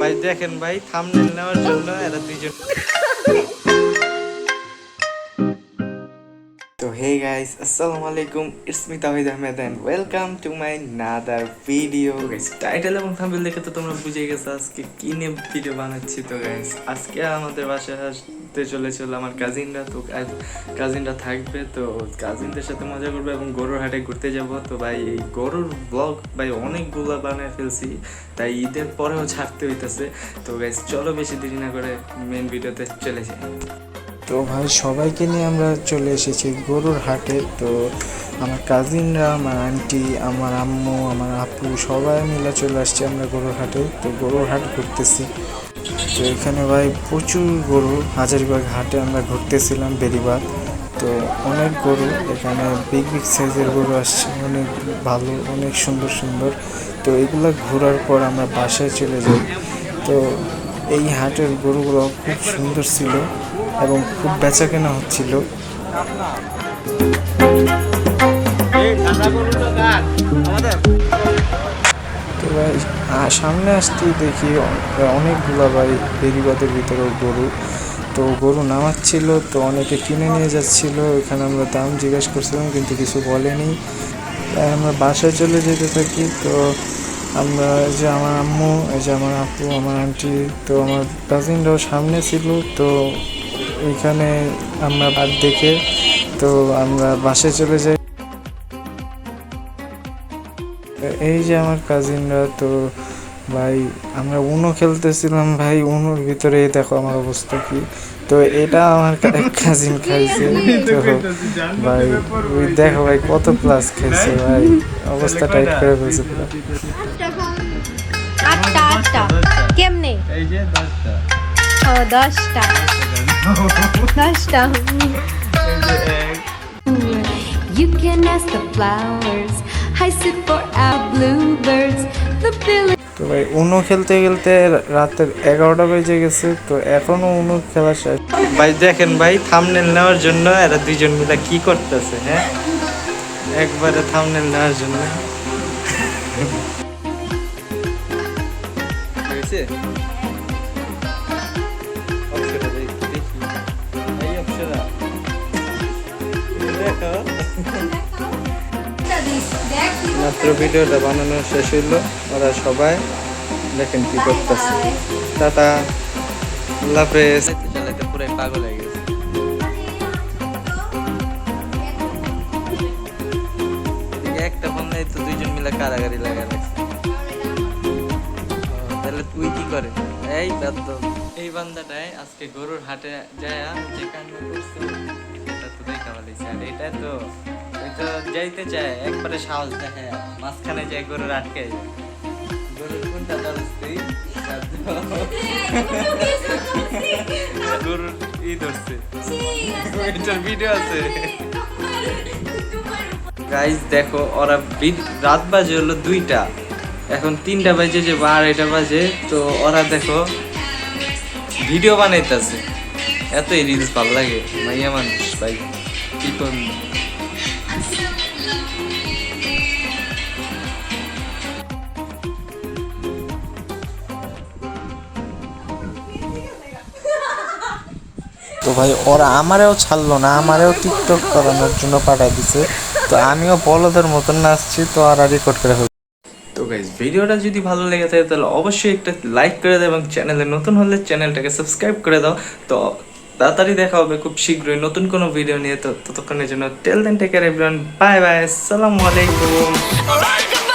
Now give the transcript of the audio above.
ভাই দেখেন ভাই থামনেল নেওয়ার জন্য এরা দুইজন হে গাইস আসসালামু আলাইকুম it's me Ahmed and welcome to my another video guys title এবং থাম্বনেল দেখে তো তোমরা বুঝে গেছো আজকে কি নিয়ে ভিডিও বানাচ্ছি তো গাইস আজকে আমাদের বাসায় আসতে চলেছিল আমার কাজিনরা তো কাজিনরা থাকবে, তো কাজিনদের সাথে মজা করব এবং গরুর হাটে ঘুরতে যাব। তো ভাই, এই গরুর ব্লগ ভাই অনেকগুলো বানায় ফেলছি, তাই ঈদের পরেও ছাড়তে হইতেছে। তো গাইস চলো বেশি দেরি না করে মেন ভিডিওতে চলে যাই। তো ভাই, সবাইকে নিয়ে আমরা চলে এসেছি গরুর হাটে। তো আমার কাজিনরা আমার আন্টি আমার আম্মু, আমার আপু, সবাই মিলে চলে আসছি আমরা গরুর হাটে। তো গরুর হাট ঘুরতেছি। তো এখানে ভাই প্রচুর গরু। হাজারিবাগ হাটে আমরা ঘুরতেছিলাম বেরিবাগ। তো অনেক গরু। এখানে বিগ বিগ সাইজের গরু আসছে। অনেক ভালো, অনেক সুন্দর সুন্দর। তো এগুলো ঘোরার পর আমরা বাসায় চলে যাই। তো এই হাটের গরুগুলো খুব সুন্দর ছিল। এবং খুব বেচা কেনা হচ্ছিল। তো সামনে আসতে দেখি অনেকগুলো ভাই বেরিবাদের ভিতরে গরু। তো গরু নামাচ্ছিল, তো অনেকে কিনে নিয়ে যাচ্ছিল। এখানে আমরা দাম জিজ্ঞেস করছিলাম, কিন্তু কিছু বলেনি। তাই আমরা বাসায় চলে যেতে থাকি। তো আমরা যে আমার আম্মু, এই যে আমার আপু, আমার আন্টি, তো আমার কাজিনরাও সামনে ছিল। তো এখানে আমরা বাদ দেখে তো আমরা বাসে চলে যাই। এই যে আমার কাজিনরা তো ভাই আমরা উনো খেলতেছিলাম। ভাই উনোর ভিতরে দেখো আমার অবস্থা কি। তো এটা আমার কাজিন খাইছে। তো ভাই ওই দেখো ভাই কত প্লাস খাইছে ভাই। অবস্থা টাইট করে ফেলছে পুরো। আটটা আটটা। কেমনে? এই যে দশটা। ও দশটা দশটা You can ask the flowers. I sit for our bluebirds. The village. তো ভাই উনো খেলতে খেলতে রাতের এগারোটা বেজে গেছে তো এখনও উনো খেলা শেষ ভাই দেখেন ভাই থামনেল নেওয়ার জন্য এরা দুইজন মিলে কি করতেছে হ্যাঁ একবারে থামনেল নেওয়ার জন্য হয়েছে? মাত্র ভিডিওটা বানানো শেষ হইল। ওরা সবাই দেখেন কি করতেছে। টাটা। আল্লাহ হাফেজ। পাগল হয়ে গেছে একটা ফোন নেই তো দুইজন মিলে কারাগারি লাগা লাগছে তাহলে তুই কি করে? এই বাদ্য এই বান্দাটাই আজকে গরুর হাটে যায় যে কাণ্ড করছে এটা তো দেখা পালিছে আর এটা তো যাইতে চায়, একবারে সাহস দেখে মাঝখানে যায় গরুর আটকে। গরুর কোনটা ই ধরছে। ভিডিও আছে। গাইজ দেখো, ওরা রাত বাজে হলো দুইটা। এখন তিনটা বাজে যে বা আড়াইটা বাজে, তো ওরা দেখো ভিডিও বানাইতেছে। এতই রিলস ভালো লাগে, মাইয়া মানুষ, ভাই। কি করব? তো ভাই, ওরা আমারেও ছাড়লো না, আমারেও টিকটক করানোর জন্য পাঠাই দিছে তো আমিও বলদের মতন নাচছি, তো আর রেকর্ড করে ফেলছি। তো গাইজ ভিডিওটা যদি ভালো লেগে থাকে, তাহলে অবশ্যই একটা লাইক করে দাও এবং চ্যানেলে নতুন হলে চ্যানেলটাকে সাবস্ক্রাইব করে দাও তো তাড়াতাড়ি দেখা হবে খুব শীঘ্রই নতুন কোনো ভিডিও নিয়ে। তো ততক্ষণের জন্য till then take care everyone bye bye আসসালামু আলাইকুম